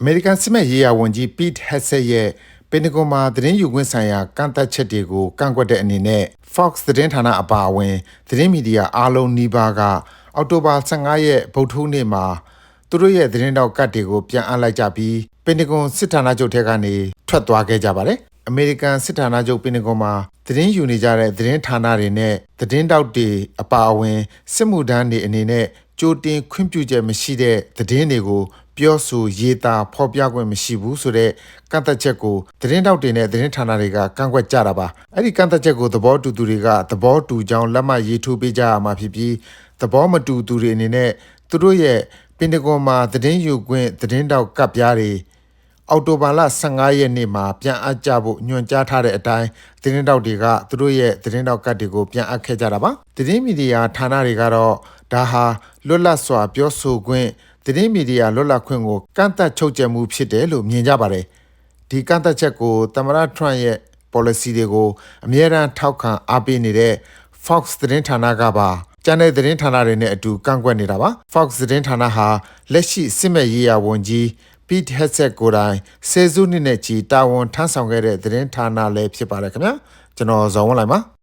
အမေရိကန်စစ်မဲ့ရေးရာဝန်ကြီး Pete Hegseth ရဲ့ပင်တဂွန်မှာသတင်းယူခွင့်ဆိုင်ရာကန့်သတ်ချက်တွေကိုကန့်ကွက်တဲ့အနေနဲ့ Fox သတင်းဌာနအပါအဝင်သတင်းမီဒီယာအားလုံးနီးပါးကအောက်တိုဘာ15ရက်ဗုဒ္ဓဟူးနေ့မှာသူတို့ရဲ့သတင်းတောက်ကတ်တွေကိုပြန်အပ်လိုက်ကြပြီးပင်တဂွန်စစ်ဌာနချုပ်ထဲကနေထွက်သွားခဲ့ကြပါတယ်။ အမေရိကန်စစ်ဌာနချုပ်ပင်တဂွန်မှာသတင်းယူနေကြတဲ့သတင်းဌာနတွေနဲ့သတင်းတောက်တွေအပါအဝင်စစ်မှုထမ်းတွေအနေနဲ့ကြိုတင်ခွင့်ပြုချက်မရှိတဲ့သတင်းတွေကိုပြောဆိုရေးသားဖော်ပြခွင့်မရှိဘူးဆိုတဲ့ကန့်သက်ချက်ကိုသတင်းတောက်တွေနဲ့သတင်းဌာနတွေကကန့်ကွက်ကြတာပါအဲ့ဒီကန့်သက်ချက်ကိုသဘောတူသူတွေကသဘောတူကြောင်းလက်မှတ်ရေးထိုးပေးကြရမှာဖြစ်ပြီးသဘောမတူသူတွေအနေနဲ့သူတို့ရဲ့ပင်တဂွန်မှာသတင်းယူခွင့်သတင်းတောက်ကပ်ပြားတွေ အောက်တိုဘာလ15ရက်နေ့မှာပြန်အပ်ကြဖို့ညွှန်ကြားထားတဲ့အတိုင်းသတင်းတောက်တွေကသူတို့ရဲ့သတင်းတောက်ကတ်တွေကိုပြန်အပ်ခဲ့ကြတာပါသတင်းမီဒီယာဌာနတွေကတော့ဒါဟာလွတ်လပ်စွာပြောဆိုခွင့်သတင်းမီဒီယာလွတ်လပ်ခွင့်ကိုကန့်သတ်ချုပ်ချယ်မှုဖြစ်တယ်လို့မြင်ကြပါတယ်ဒီကန့်သတ်ချက်ကိုသမ္မတ Trump ရဲ့ policy တွေကိုအမြဲတမ်းထောက်ခံအားပေးနေတဲ့ Fox သတင်းဌာနကပါကျန်တဲ့သတင်းဌာနတွေနဲ့အတူကန့်ကွက်နေတာပါ Fox သတင်းဌာနဟာလက်ရှိစစ်မဲ့ရေးရာဝန်ကြီး Pete Hegseth ကိုယ်တိုင်ဆယ်စုနှစ်နဲ့ချီတာဝန်ထမ်းဆောင်ခဲ့တဲ့သတင်းဌာနလည်းဖြစ်ပါတယ်ခင်ဗျာကျွန်တော်ဇော်ဝင်းလိုက်ပါ